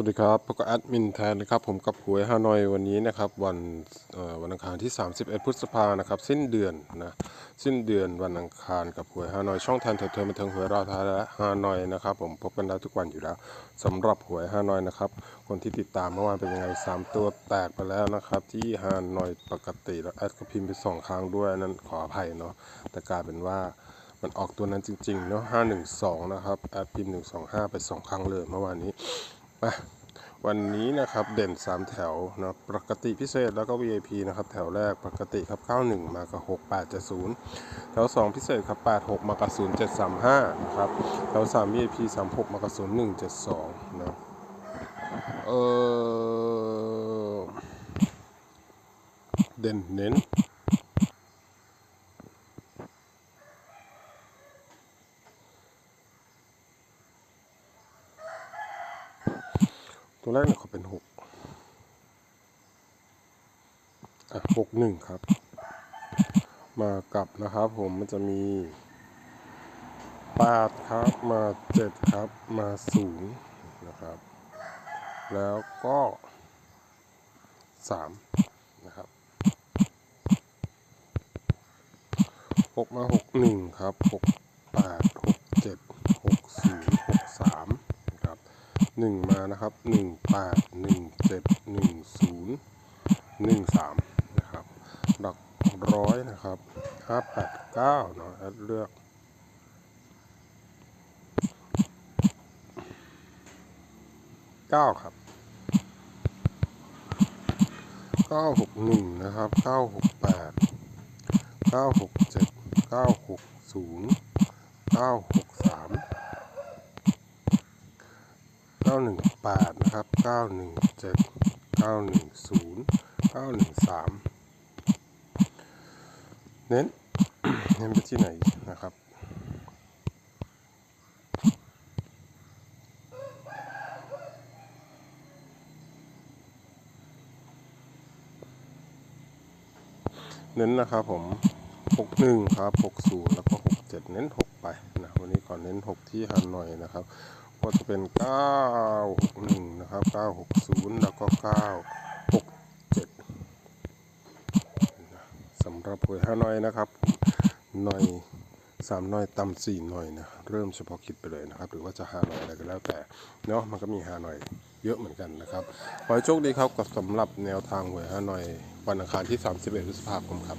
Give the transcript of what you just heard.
สวัสดีครับพบกับแอดมินแทนนะครับผมกับหวยฮานอยวันนี้นะครับวันวันอังคารที่ 31 พฤษภานะครับสิ้นเดือนนะสิ้นเดือนวันอังคารกับหวยฮานอยช่องแทนเถิดเทินบันเทิงหวยราทาและฮานอยนะครับผมพบกันได้ทุกวันอยู่แล้วสำหรับหวยฮานอยนะครับคนที่ติดตามเมื่อวานเป็นยังไง 3 ตัวแตกไปแล้วนะครับที่ฮานอยปกติแล้วแอดก็พิมพ์ไปสองครั้งด้วยนั้นขออภัยเนาะแต่กลายเป็นว่ามันออกตัวนั้นจริงๆเนาะ512 นะครับแอดพิมพ์ 125 ไป 2 ครั้งเลยเมื่อวานนี้ มาวันนี้นะครับเด่น 3 แถวนะปกติพิเศษแล้วก็ VIP นะครับแถวแรกปกติครับ 91 มากับ 6870 แถว 2 พิเศษครับ 86 มากับ 0735 นะครับแถว 3 VIP 36 มากับ 0172 นะเออเด่นเน้น ตัวแรกเนี่ยขอเป็นหกอะหกหนึ่งครับ มากับนะครับผมมันจะมีแปดครับมาเจ็ดครับมาศูนย์นะครับ แล้วก็สามนะครับหกมาหกหนึ่งครับหกแปดหกเจ็ดหกศูนย์หกสามนะครับ หนึ่งมานะครับหนึ่งแปดหนึ่งเจ็ดหนึ่งศูนย์หนึ่งสามนะครับหลักร้อยนะครับห้าแปดเก้าเนาะแอดเลือกเก้าครับเก้าหกหนึ่งนะครับเก้าหกแปดเก้าหกเจ็ดเก้าหกศูนย์เก้าหกสาม ก้าหนึ่งแปดนะครับเก้าหนึ่งเจ็ดเก้าหนึ่งศูนย์เก้าหนึ่งสามเน้นเน้นไปที่ไหนนะครับเน้นนะครับผมหกหนึ่งครับหกศูนย์แล้วก็หกเจ็ดเน้นหกไปนะ วันนี้ขอเน้นหกที่ฮันหน่อยนะครับ ก็จะเป็น 961 นะครับ 960 แล้วก็ 967สำหรับหวยห้าน้อยนะครับหน่อยสามหน่อยต่ำสี่หน่อยนะเริ่มเฉพาะคิดไปเลยนะครับ หรือว่าจะหาหน่อยอะไรก็แล้วแต่เนาะมันก็มีหาหน่อยเยอะเหมือนกันนะครับขอให้โชคดีครับกับสำหรับแนวทางหวยห้าหน่อยวันอังคารที่ 31พฤษภาคมครับ